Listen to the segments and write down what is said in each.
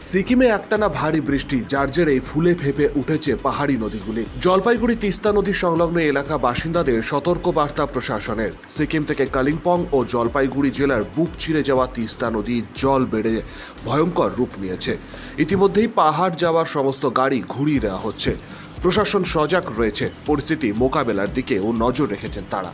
সিকিমে একটানা ভারী বৃষ্টি, যার জেরে ফুলে ফেপে উঠেছে পাহাড়ি নদীগুলি। জলপাইগুড়ি তিস্তা নদী সংলগ্ন এলাকা বাসিন্দাদের সতর্ক বার্তা প্রশাসনের। সিকিম থেকে কালিম্পং ও জলপাইগুড়ি জেলার বুক চিরে যাওয়া তিস্তা নদী জল বেড়ে ভয়ঙ্কর রূপ নিয়েছে। ইতিমধ্যেই পাহাড় যাওয়ার সমস্ত গাড়ি ঘুরিয়ে দেওয়া হচ্ছে। প্রশাসন সজাগ রয়েছে। পরিস্থিতি মোকাবেলার দিকেও নজর রেখেছেন তারা।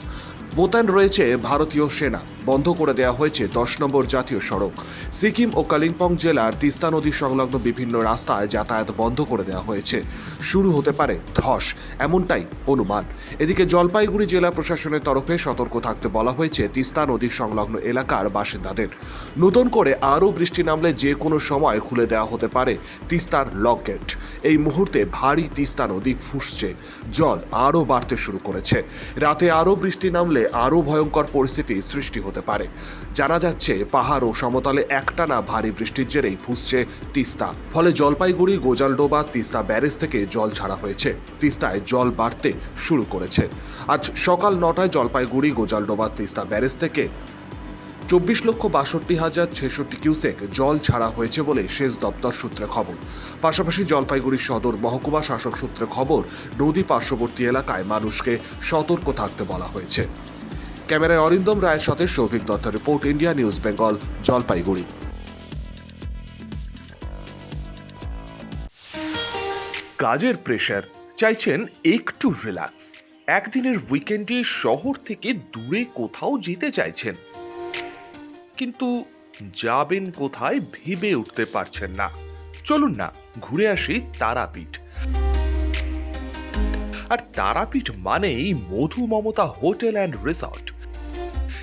মোতায়েন রয়েছে ভারতীয় সেনা। বন্ধ করে দেওয়া হয়েছে দশ নম্বর জাতীয় সড়ক। সিকিম ও কালিম্পং জেলার তিস্তা নদী সংলগ্ন বিভিন্ন রাস্তায় যাতায়াত বন্ধ করে দেওয়া হয়েছে। শুরু হতে পারে ধস, এমনটাই অনুমান। এদিকে জলপাইগুড়ি জেলা প্রশাসনের তরফে সতর্ক থাকতে বলা হয়েছে তিস্তা নদী সংলগ্ন এলাকার বাসিন্দাদের। নতুন করে আরও বৃষ্টি নামলে যে কোনো সময় খুলে দেওয়া হতে পারে তিস্তার লক গেট। এই মুহূর্তে ভারী তিস্তা নদী ফুসছে। জল আরও বাড়তে শুরু করেছে। রাতে আরও বৃষ্টি নামলে আরও ভয়ঙ্কর পরিস্থিতি সৃষ্টি হতে পারে। জানা যাচ্ছে, পাহাড় ও সমতলে একটানা ভারী বৃষ্টির জেরেই ফুসছে তিস্তা। ফলে জলপাইগুড়ি, গোজালডোবা, তিস্তা ব্যারেজ থেকে জল ছাড়া হয়েছে। তিস্তায় জল বাড়তে শুরু করেছে। আজ সকাল নটায় জলপাইগুড়ি, গোজালডোবা, তিস্তা ব্যারেজ থেকে চব্বিশ লক্ষ বাষট্টি হাজার ছেষট্টি কিউসেক জল ছাড়া হয়েছে বলে সেচ দপ্তর সূত্রে খবর। পাশাপাশি জলপাইগুড়ি সদর মহকুমা শাসক সূত্রে খবর, নদী পার্শ্ববর্তী এলাকায় মানুষকে সতর্ক থাকতে বলা হয়েছে। ক্যামেরায় অরিন্দম রায়ের সাথে Souvik Dutta report, India news, Bengal, Jalpaiguri. কাজের প্রেশার চাইছেন একটু রিল্যাক্স একদিনের উইকেন্ডে শহর থেকে দূরে কোথাও যেতে চাইছেন। কিন্তু যাবেন কোথায় ভেবে উঠতে পারছেন না। চলুন না, ঘুরে আসি তারাপীঠ। আর তারাপীঠ মানেই Madhu Mamata hotel and resort.